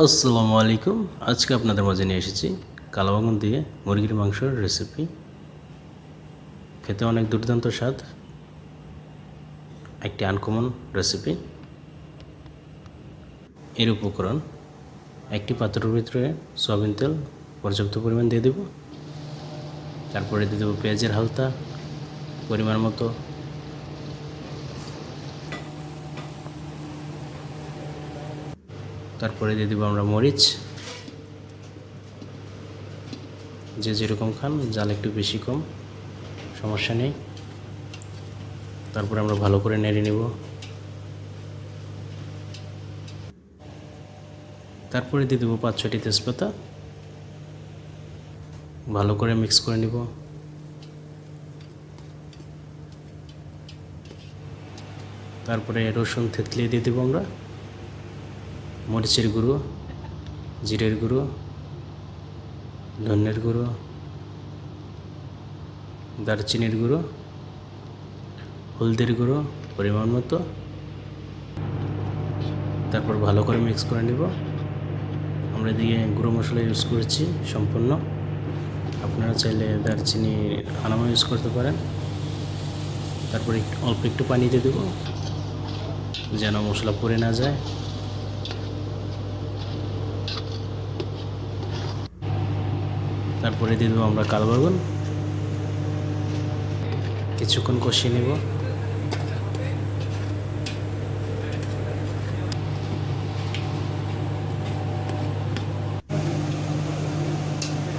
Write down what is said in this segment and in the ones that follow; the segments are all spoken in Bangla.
আসসালামু আলাইকুম। আজকে আপনাদের মাঝে নিয়ে এসেছি কালাবাগান দিয়ে মুরগির মাংসের রেসিপি খেতে অনেক দুর্দান্ত স্বাদ। একটি আনকমন রেসিপি এর উপকরণ, একটি পাত্রের ভিতরে সয়াবিন তেল পর্যাপ্ত পরিমাণ দিয়ে দেব। তারপরে দিয়ে দেবো পেঁয়াজের হালতা, পরিমাণ মতো তারপরে দিয়ে দেবো আমরা মরিচ। যে যেরকম খান, জাল একটু বেশি কম, সমস্যা নেই। তারপরে আমরা ভালো করে নেড়ে নেব। তারপরে দিয়ে দেবো পাঁচ ছটি তেজপাতা। ভালো করে মিক্স করে নিব। তারপরে রসুন থেতলিয়ে দিয়ে দেবো আমরা। মরিচের গুঁড়ো, জিরের গুঁড়ো, ধনের গুঁড়ো, দারচিনির গুঁড়ো, হলদির গুঁড়ো পরিমাণ মতো। তারপর ভালো করে মিক্স করে নিব। আমরা এদিকে গুঁড়ো মশলা ইউজ করেছি সম্পূর্ণ। আপনারা চাইলে দারচিনি আনামা ইউজ করতে পারেন। তারপরে অল্প একটু পানি দিয়ে দেবো। যেন মশলা পড়ে না যায়। তারপরে দিয়ে দেবো আমরা কালো বাগুন। কিছুক্ষণ কষিয়ে নেব।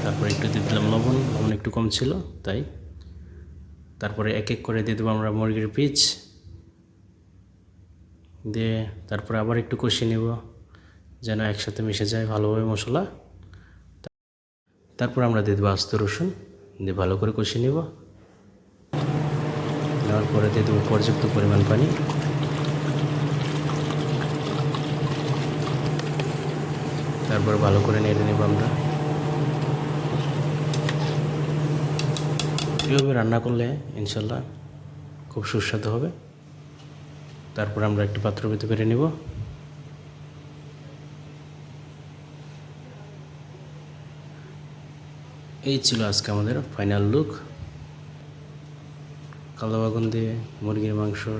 তারপরে একটু দিয়ে দিলাম লবণ লবণ একটু কম ছিল, তাই। তারপরে এক এক করে দিয়ে দেবো আমরা মুরগির পিচ। দিয়ে তারপরে আবার একটু কষিয়ে নেব, যেন একসাথে মিশে যায় ভালোভাবে মশলা। তারপর আমরা দিয়ে দেবো আস্ত রসুন, দিয়ে ভালো করে কষিয়ে নেব। নেওয়ার পরে দিয়ে দেবো পর্যাপ্ত পরিমাণ পানি। তারপর ভালো করে নেড়ে নেব আমরা। এভাবে রান্না করলে ইনশাল্লাহ খুব সুস্বাদু হবে। তারপর আমরা একটি পাত্র পেতে পেরে নেব। এই ছিল আজকে আমাদের ফাইনাল লুক কালো বাগুন দিয়ে মুরগির মাংসর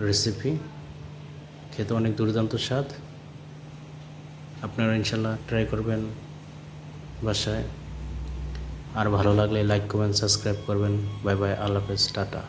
রেসিপি খেতে অনেক দুর্দান্ত স্বাদ। আপনারা ইনশাল্লাহ ট্রাই করবেন বাসায়। আর ভালো লাগলে লাইক করবেন সাবস্ক্রাইব করবেন। বাই বাই আল্লাহ হাফেজ, টাটা।